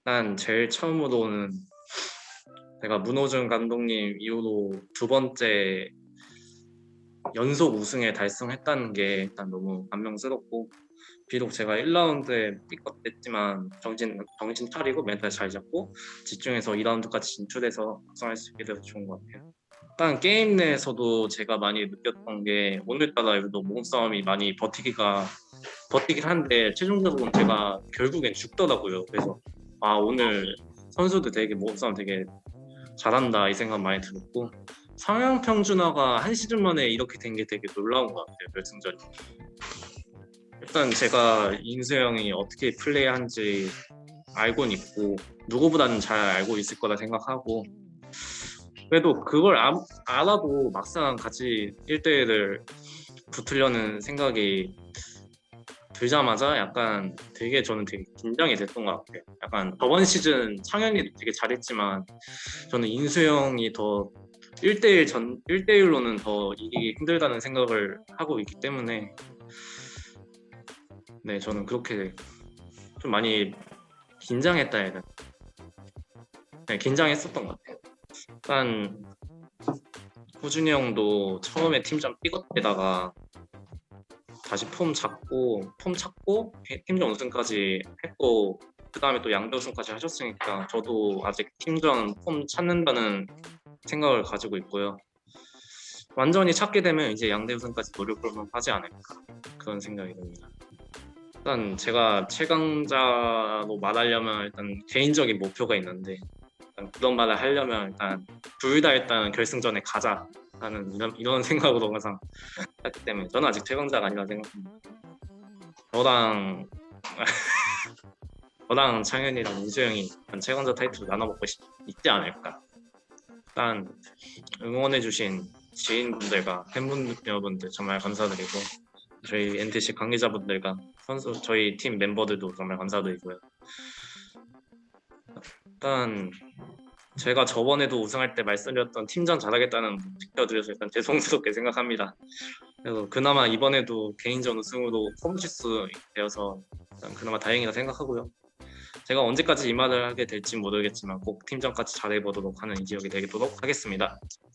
일단 제일 처음으로는 제가 문호준 감독님 이후로 두 번째 연속 우승에 달성했다는 게 일단 너무 감명스럽고 비록 제가 1라운드에 삐끗했지만 정신 정신 차리고 멘탈 잘 잡고 집중해서 2라운드까지 진출해서 확성할 수 있게 돼서 좋은 것 같아요. 일단 게임 내에서도 제가 많이 느꼈던 게 오늘따라 유독 몸싸움이 많이 버티기가 버티긴 한데 최종적으로는 제가 결국엔 죽더라고요. 그래서 아 오늘 선수들 되게 몸싸움 되게 잘한다 이 생각 많이 들었고 상향 평준화가 한 시즌 만에 이렇게 된 게 되게 놀라운 것 같아요 결승전. 일단 제가 인수 형이 어떻게 플레이하는지 알고는 있고 누구보다는 잘 알고 있을 거라 생각하고 그래도 그걸 아- 알아도 막상 같이 1대1을 붙으려는 생각이 들자마자 약간 되게 저는 되게 긴장이 됐던 것 같아요. 약간 저번 시즌 창현이도 되게 잘했지만 저는 인수 형이 더 1대1 전 1대1로는 더 이기기 힘들다는 생각을 하고 있기 때문에 네 저는 그렇게 좀 많이 긴장했다 되나 네 긴장했었던 것 같아요 일단 호준이 형도 처음에 팀전 삐걱대다가 다시 폼 잡고 폼 찾고 팀전 우승까지 했고 그 다음에 또 양대 우승까지 하셨으니까 저도 아직 팀전 폼 찾는다는 생각을 가지고 있고요 완전히 찾게 되면 이제 양대 우승까지 노력을 하지 않을까 그런 생각이 듭니다. 일단 제가 최강자로 말하려면 일단 개인적인 목표가 있는데 일단 그런 말을 하려면 일단 둘 다 일단 결승전에 가자 라는 이런, 이런 생각으로 항상 했기 때문에 저는 아직 최강자가 아니라 생각합니다. 저랑 저랑 창현이랑 일단 최강자 타이틀을 나눠먹고 싶, 있지 않을까. 일단 응원해주신 지인분들과 팬분 여러분들 정말 감사드리고 저희 NTC 관계자분들과 선수 저희 팀 멤버들도 정말 감사드리고요. 일단 제가 저번에도 우승할 때 말씀드렸던 팀전 잘하겠다는 지켜드려서 일단 죄송스럽게 생각합니다. 그래서 그나마 이번에도 개인전 우승으로 홈칠 수 되어서 일단 그나마 다행이라 생각하고요. 제가 언제까지 이 말을 하게 될지 모르겠지만 꼭 팀전까지 잘해보도록 하는 이 지역이 되도록 하겠습니다.